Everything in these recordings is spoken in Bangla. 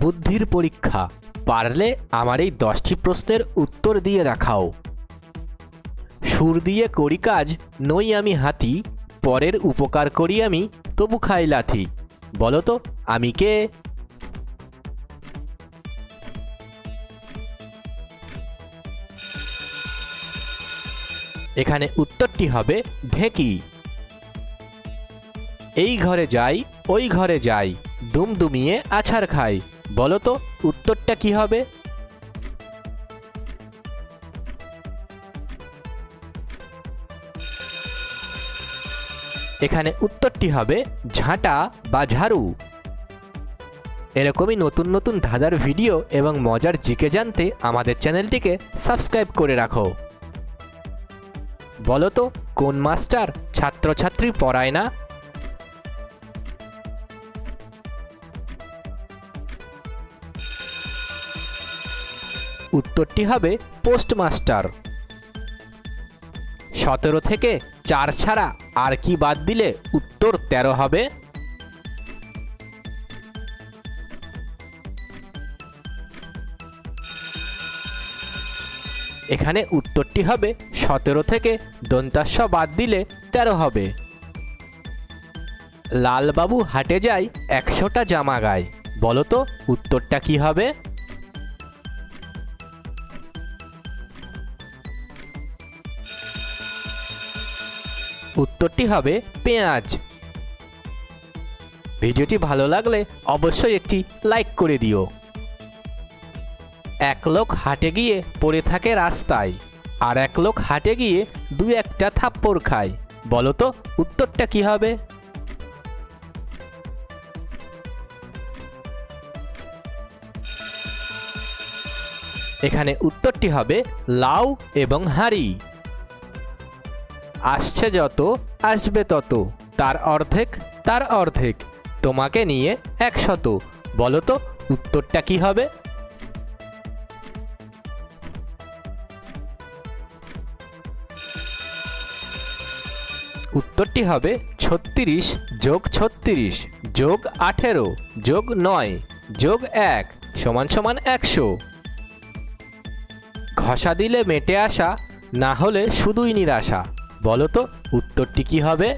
বুদ্ধির পরীক্ষা। পারলে আমার এই দশটি প্রশ্নের উত্তর দিয়ে দেখাও। সুর দিয়ে করি কাজ, নই আমি হাতি, পরের উপকার করি আমি, তবু খাই লাথি। বলো তো, আমি কে? এখানে উত্তরটি হবে ঢেঁকি। এই ঘরে যাই, ওই ঘরে যাই, দুমদুমিয়ে আছাড় খাই। বলো তো উত্তরটা কি হবে? এখানে উত্তরটি হবে, ঝাঁটা বা ঝাড়ু। এরকমই নতুন নতুন ধাঁধার ভিডিও এবং মজার জিকে জানতে আমাদের চ্যানেলটিকে সাবস্ক্রাইব করে রাখো। বলো তো কোন মাস্টার ছাত্রছাত্রী পড়ায় না? উত্তরটি হবে পোস্টমাস্টার। সতেরো থেকে চার ছাড়া আর কি বাদ দিলে উত্তর তেরো হবে? এখানে উত্তরটি হবে সতেরো থেকে দন্তাস্ব বাদ দিলে তেরো হবে। লালবাবু হাটে যায় একশোটা জামা গায়। বলো তো উত্তরটা কি হবে? উত্তরটি হবে পেঁয়াজ। ভিডিওটি ভালো লাগলে অবশ্যই একটি লাইক করে দিও। এক লোক হাটে গিয়ে পড়ে থাকে রাস্তায় আর এক লোক হাটে গিয়ে দু একটা থাপ্পড় খায়। বলো তো, উত্তরটা কি হবে? এখানে উত্তরটি হবে লাউ এবং হাঁড়ি। আসছে যত, আসবে তত। তার অর্ধেক তার অর্ধেক। তোমাকে নিয়ে একশত। বলো তো, উত্তরটা কি হবে? উত্তরটি হবে ছত্রিশ যোগ ছত্রিশ, যোগ আঠেরো, যোগ নয়, যোগ এক, সমান সমান একশো। ঘষা দিলে মেটে আসা, না হলে শুধুই নিরাশা। বলো তো উত্তরটি কি হবে?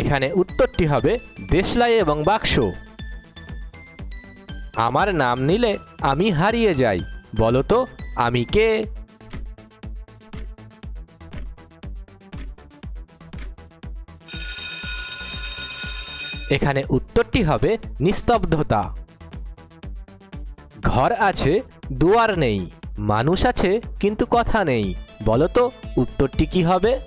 এখানে উত্তরটি হবে, দেশলাই এবং বাক্স। আমার নাম নিলে আমি হারিয়ে যাই বলো তো আমি কে? এখানে উত্তরটি হবে, নিস্তব্ধতা। ঘর আছে, দুয়ার নেই। মানুষ আছে, কিন্তু কথা নেই। বলো তো, উত্তরটি কি হবে?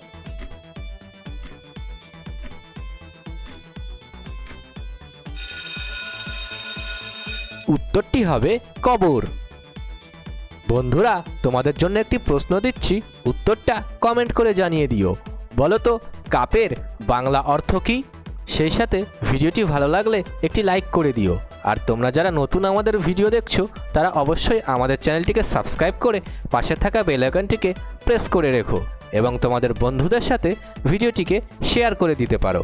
উত্তরটি হবে কবর। বন্ধুরা, তোমাদের জন্য একটি প্রশ্ন দিচ্ছি। উত্তরটা কমেন্ট করে জানিয়ে দিও। বলো তো, কাপের বাংলা অর্থ কী? সেই সাথে ভিডিওটি ভালো লাগলে একটি লাইক করে দিও। আর তোমরা যারা নতুন আমাদের ভিডিও দেখছ, তারা অবশ্যই আমাদের চ্যানেলটিকে সাবস্ক্রাইব করে পাশে থাকা বেল আইকনটিকে প্রেস করে রেখো এবং তোমাদের বন্ধুদের সাথে ভিডিওটিকে শেয়ার করে দিতে পারো।